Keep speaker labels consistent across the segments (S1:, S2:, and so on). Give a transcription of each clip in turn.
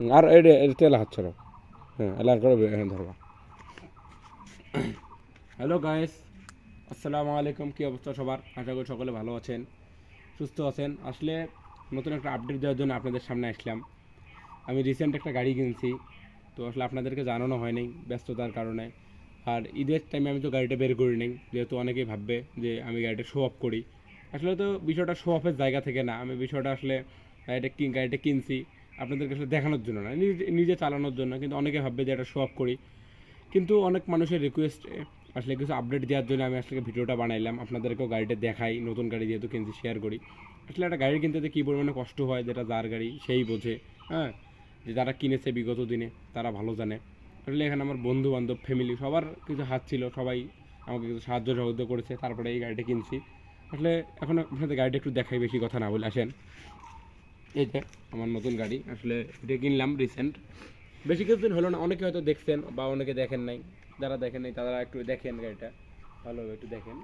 S1: আর এটা তেল হাত হ্যাঁ এলার করে ধরবা। হ্যালো গাইস আসসালামু আলাইকুম। কী অবস্থা সবার? আশা করি সকলে ভালো আছেন, সুস্থ আছেন। আসলে নতুন একটা আপডেট দেওয়ার জন্য আপনাদের সামনে আসলাম। আমি রিসেন্ট একটা গাড়ি কিনছি, তো আসলে আপনাদেরকে জানানো হয়নি ব্যস্ততার কারণে। আর ঈদের টাইমে আমি তো গাড়িটা বের করি নিই, যেহেতু অনেকেই ভাববে যে আমি গাড়িটা শো অফ করি। আসলে তো বিষয়টা শো অফের জায়গা থেকে না, আমি বিষয়টা আসলে গাড়িটা গাড়িটা কিনছি। আপনাদেরকে আসলে দেখানোর জন্য না, নিজে চালানোর জন্য, কিন্তু অনেকে ভাববে যে এটা শো অফ করি। কিন্তু অনেক মানুষের রিকোয়েস্ট আসলে কিছু আপডেট দেওয়ার জন্য আমি আসলে ভিডিওটা বানাইলাম, আপনাদেরকেও গাড়িটা দেখাই, নতুন গাড়ি যেহেতু কিনছি শেয়ার করি। আসলে একটা গাড়ি কিনতে কী পরিমাণে কষ্ট হয়, যেটা যার গাড়ি সেই বোঝে হ্যাঁ? যে যারা কিনেছে বিগত দিনে, তারা ভালো জানে। আসলে এখানে আমার বন্ধু বান্ধব ফ্যামিলি সবার কিছু হাত ছিল, সবাই আমাকে কিছু সাহায্য সহযোগিতা করেছে, তারপরে এই গাড়িটা কিনছি। আসলে এখন আপনাদের গাড়িটা একটু দেখাই, বেশি কথা না বলে, আসেন। এই যে আমার নতুন গাড়ি। আসলে এটা কিনলাম রিসেন্ট বেশি কিছুদিন হলো না, অনেকে হয়তো দেখছেন বা অনেকে দেখেন নাই। যারা দেখেন নাই, তারা একটু দেখেন গাড়িটা। ভালোভাবে একটু দেখেন।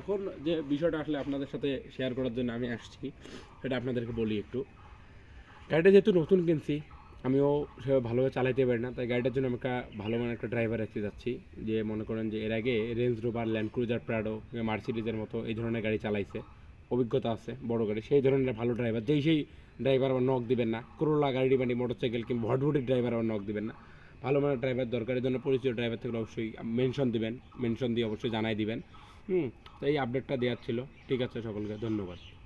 S1: এখন যে বিষয়টা আসলে আপনাদের সাথে শেয়ার করার জন্য আমি আসছি, সেটা আপনাদেরকে বলি একটু। গাড়িটা যেহেতু নতুন কিনছি, আমিও সেভাবে ভালোভাবে চালাইতে পারি না। তাই গাড়িটার জন্য আমি একটা ভালো মানের একটা ড্রাইভার রাখতে যাচ্ছি। যে মনে করেন যে এর আগে Range Rover Land Cruiser Prado মার্সিডিজের মতো এই ধরনের গাড়ি চালাইছে। অভিজ্ঞতা আছে, বড় গাড়ি। সেই ধরনের ভালো ড্রাইভার যেই সেই ড্রাইভার আবার নখ দিবেন না। করোলা গাড়ি বানি মোটরসাইকেল কিংবা ভটভটির ড্রাইভার আবার নখ দিবেন না। ভালো মানের ড্রাইভার দরকারের জন্য পরিচিত ড্রাইভার থেকে অবশ্যই মেনশন দিবেন। মেনশন দিয়ে অবশ্যই জানাই দিবেন। হুম, তো এই আপডেটটা দেওয়ার ছিল। ঠিক আছে সকলকে, ধন্যবাদ।